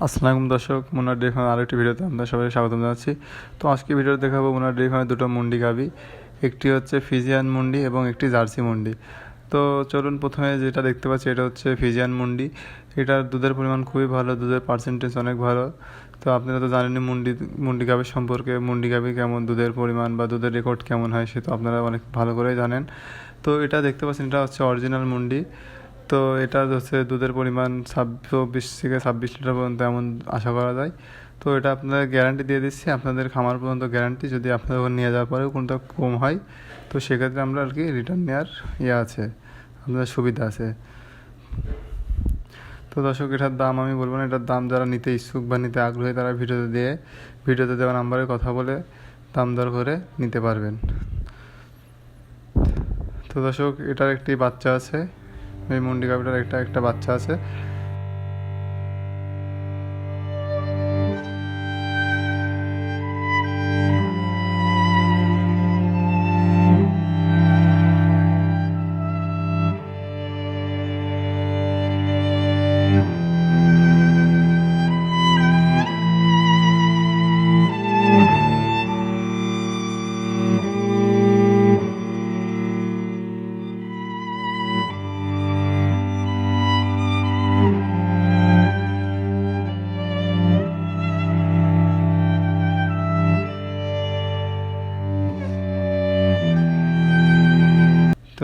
আসসালামু দর্শক মুন্নার dairy farm আরও একটি ভিডিওতে আপনাদের সবাই স্বাগতম জানাচ্ছি। তো আজকে ভিডিওতে দেখাবো মুন্নার ডেরি ফার্মে দুটো মুন্ডি গাবি। একটি হচ্ছে ফিজিয়ান মুন্ডি এবং একটি জার্সি মুন্ডি। তো চলুন প্রথমে যেটা দেখতে পাচ্ছি, এটা হচ্ছে ফিজিয়ান মুন্ডি। এটার দুধের পরিমাণ খুবই ভালো, দুধের পার্সেন্টেজ অনেক ভালো। তো আপনারা তো জানেনই মুন্ডি মুন্ডি গাভীর সম্পর্কে, মুন্ডি গাভী কেমন, দুধের পরিমাণ বা দুধের রেকর্ড কেমন হয়, সে তো আপনারা অনেক ভালো করেই জানেন। তো এটা দেখতে পাচ্ছেন, এটা হচ্ছে অরিজিনাল মুন্ডি। তো এটা হচ্ছে দুধের পরিমাণ ছাব্বিশ থেকে ছাব্বিশ লিটার পর্যন্ত এমন আশা করা যায়। তো এটা আপনাদের গ্যারান্টি দিয়ে দিচ্ছি। আপনাদের খামার পর্যন্ত গ্যারান্টি যদি আপনাদের ওখানে নিয়ে যাওয়ার পরেও কোনটা কম হয়, তো সেক্ষেত্রে আমরা আর কি রিটার্ন নেওয়ার ইয়ে আছে, আপনাদের সুবিধা আছে। তো দর্শক, এটার দাম আমি বলব না, এটার দাম যারা নিতে ইচ্ছুক বা নিতে আগ্রহী তারা ভিডিওতে দিয়ে, ভিডিওতে দেওয়া নাম্বারে কথা বলে দাম দর করে নিতে পারবেন। তো দর্শক, এটার একটি বাচ্চা আছে। এই মুন্ডি গাভিটার একটা একটা বাচ্চা আছে।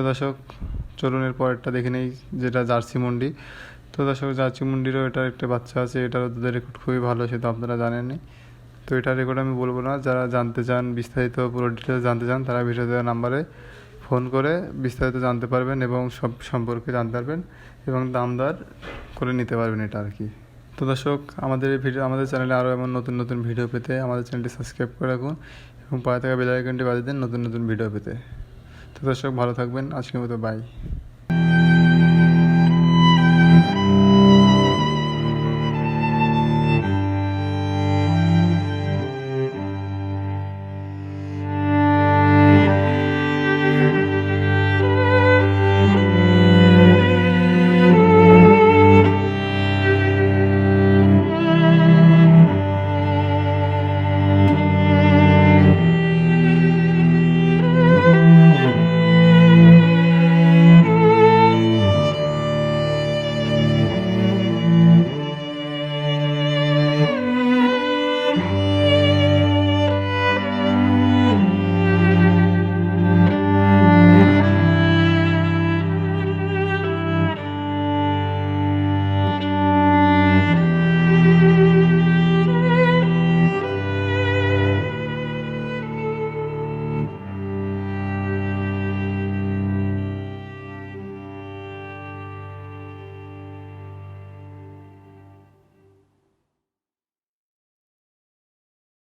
দর্শক চলুন এর পরেরটা দেখে নেই, যেটা জার্সি মুন্ডি। তো দর্শক, জার্সি মুন্ডিরও এটার একটা বাচ্চা আছে, এটারও দুধের রেকর্ড খুবই ভালো সে তো আপনারা জানেনই তো এটার রেকর্ড আমি বলব না, যারা জানতে চান বিস্তারিত পুরো ডিটেলস জানতে চান, তারা ভিডিও দেওয়া নাম্বারে ফোন করে বিস্তারিত জানতে পারবেন এবং সব সম্পর্কে জানতে পারবেন এবং দামদার করে নিতে পারবেন এটা আর কি। তো দর্শক, আমাদের ভিডিও, আমাদের চ্যানেলে আরও এমন নতুন নতুন ভিডিও পেতে আমাদের চ্যানেলটি সাবস্ক্রাইব করে রাখুন এবং পায়ে থাকা বেল আইকনটি বাজিয়ে দেন নতুন নতুন ভিডিও পেতে। তো দর্শক ভালো থাকবেন। আজকের মতো বাই